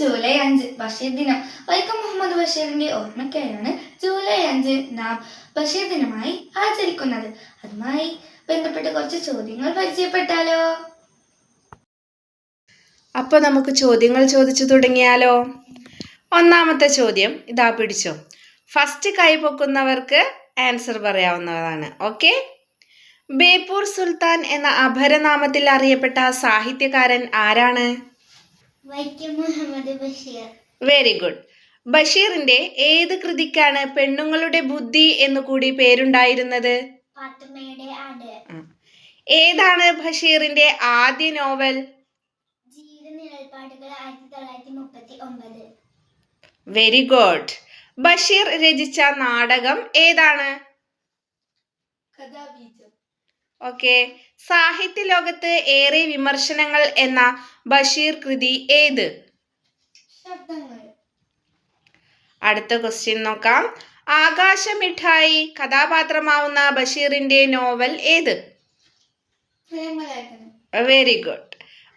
July അഞ്ച് ബഷീർ ദിനം. വൈക്കം മുഹമ്മദ് ബഷീറിന്റെ ഓർമ്മയ്ക്കായാണ് ജൂലൈ അഞ്ച് നാം ബഷീർ ദിനമായി ആചരിക്കുന്നത്. അതുമായി ബന്ധപ്പെട്ട് കുറച്ച് ചോദ്യങ്ങൾ പരിചയപ്പെട്ടാലോ? അപ്പൊ നമുക്ക് ചോദ്യങ്ങൾ ചോദിച്ചു തുടങ്ങിയാലോ? ഒന്നാമത്തെ ചോദ്യം ഇതാ പിടിച്ചോ. ഫസ്റ്റ് കൈ പൊക്കുന്നവർക്ക് ആൻസർ പറയാവുന്നതാണ്. ഓക്കെ ബേപ്പൂർ സുൽത്താൻ എന്ന അപരനാമത്തിൽ അറിയപ്പെട്ട സാഹിത്യകാരൻ ആരാണ്? വൈക്കം മുഹമ്മദ് ബഷീർ. വെരി ഗുഡ് ബഷീറിന്റെ ഏത് കൃതിക്കാണ് പെണ്ണുങ്ങളുടെ ബുദ്ധി എന്ന് കൂടി പേരുണ്ടായിരുന്നത്? പാത്തുമ്മയുടെ ആട്. ഏതാണ് ബഷീറിന്റെ ആദ്യ നോവൽ? വെരി ഗുഡ് ബഷീർ രചിച്ച നാടകം ഏതാണ്? കഥാബീജം. ഓക്കെ സാഹിത്യ ലോകത്ത് ഏറെ വിമർശനങ്ങൾ എന്ന ബഷീർ കൃതി ഏത്? അടുത്ത ക്വസ്റ്റ്യൻ നോക്കാം. ആകാശ മിഠായി കഥാപാത്രമാവുന്ന ബഷീറിന്റെ നോവൽ ഏത്? വെരി ഗുഡ്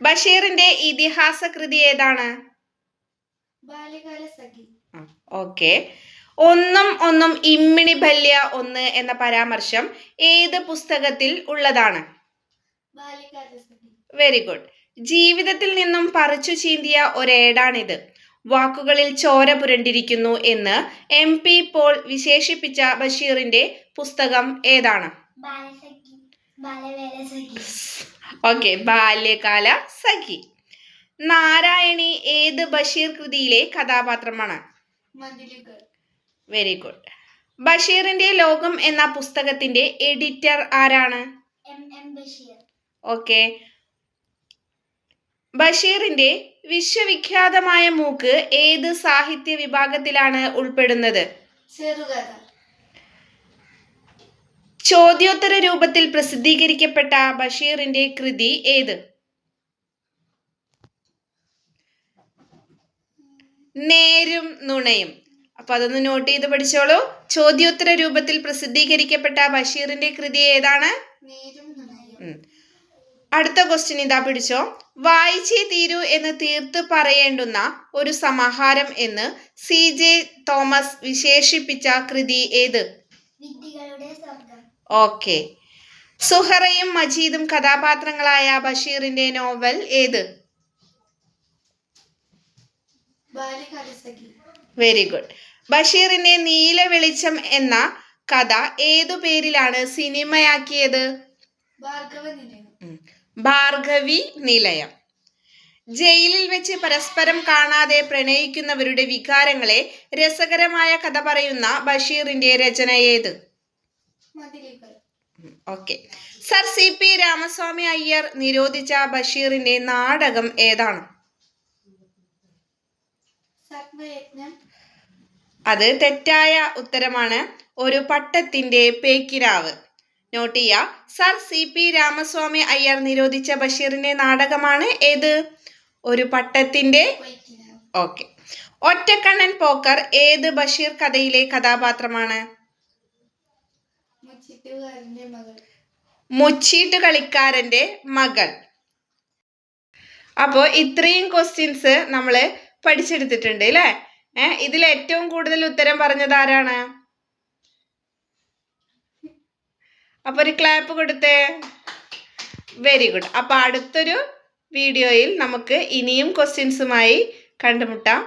ബഷീറിന്റെ ഇതിഹാസ കൃതി ഏതാണ് ഓക്കെ ഒന്നും ഒന്നും ഇമ്മിണി ഭല്യ ഒന്ന് എന്ന പരാമർശം ഏത് പുസ്തകത്തിൽ ഉള്ളതാണ്? വെരി ഗുഡ് ജീവിതത്തിൽ നിന്നും പറിച്ചു ചീന്തിയ ഒരേടാണിത്. വാക്കുകളിൽ ചോര പുരണ്ടിരിക്കുന്നു എന്ന് എം പി പോൾ വിശേഷിപ്പിച്ച ബഷീറിന്റെ പുസ്തകം ഏതാണ്? ഓക്കെ ബാല്യകാല സഖി. നാരായണി ഏത് ബഷീർ കൃതിയിലെ കഥാപാത്രമാണ്? വെരി ഗുഡ് ബഷീറിന്റെ ലോകം എന്ന പുസ്തകത്തിന്റെ എഡിറ്റർ ആരാണ്? ഓക്കെ ബഷീറിന്റെ വിശ്വവിഖ്യാതമായ മൂക്ക് ഏത് സാഹിത്യ വിഭാഗത്തിലാണ് ഉൾപ്പെടുന്നത്? ചോദ്യോത്തര രൂപത്തിൽ പ്രസിദ്ധീകരിക്കപ്പെട്ട ബഷീറിന്റെ കൃതി ഏത്? നേരും നുണയും. അപ്പൊ അതൊന്ന് നോട്ട് ചെയ്ത് പഠിച്ചോളൂ. ചോദ്യോത്തര രൂപത്തിൽ പ്രസിദ്ധീകരിക്കപ്പെട്ട ബഷീറിന്റെ കൃതി ഏതാണ്? അടുത്ത ക്വസ്റ്റ്യൻ ഇതാ പിടിച്ചോ. വായിച്ചേ തീരൂ എന്ന് തീർത്ത് പറയേണ്ടുന്ന ഒരു സമാഹാരം എന്ന് സി ജെ തോമസ് വിശേഷിപ്പിച്ച കൃതി ഏത്? ഓക്കെ. സുഹറയും മജീദും കഥാപാത്രങ്ങളായ ബഷീറിന്റെ നോവൽ ഏത്? വെരി ഗുഡ് ബഷീറിന്റെ നീല വെളിച്ചം എന്ന കഥ ഏതു പേരിലാണ് സിനിമയാക്കിയത്? ഭാർഗവ നിലയം. ജയിലിൽ വെച്ച് പരസ്പരം കാണാതെ പ്രണയിക്കുന്നവരുടെ വികാരങ്ങളെ രസകരമായ കഥ പറയുന്ന ബഷീറിന്റെ രചന ഏത്? Okay. Sir C P Ramaswamy Iyer നിരോധിച്ച ബഷീറിന്റെ നാടകം ഏതാണ്? അത് തെറ്റായ ഉത്തരമാണ്. ഒരു പട്ടത്തിന്റെ പേക്കിരാവ്. നോട്ട് ചെയ്യുക sir C P Ramaswamy Iyer നിരോധിച്ച ബഷീറിന്റെ നാടകമാണ് ഏത്? ഒരു പട്ടത്തിന്റെ ഓക്കെ. ഒറ്റക്കണ്ണൻ പോക്കർ ഏത് ബഷീർ കഥയിലെ കഥാപാത്രമാണ്? മുച്ചീട്ട് കളിക്കാരന്റെ മകൾ. അപ്പോൾ ഇത്രയും ക്വസ്റ്റ്യൻസ് നമ്മൾ പഠിച്ചെടുത്തിട്ടുണ്ട് അല്ലേ? ഏഹ് ഇതിൽ ഏറ്റവും കൂടുതൽ ഉത്തരം പറഞ്ഞത് ആരാണ്? അപ്പൊ ഒരു ക്ലാപ്പ് കൊടുത്തേ. വെരി ഗുഡ് അപ്പൊ അടുത്തൊരു വീഡിയോയിൽ നമുക്ക് ഇനിയും ക്വസ്റ്റ്യൻസുമായി കണ്ടുമുട്ടാം.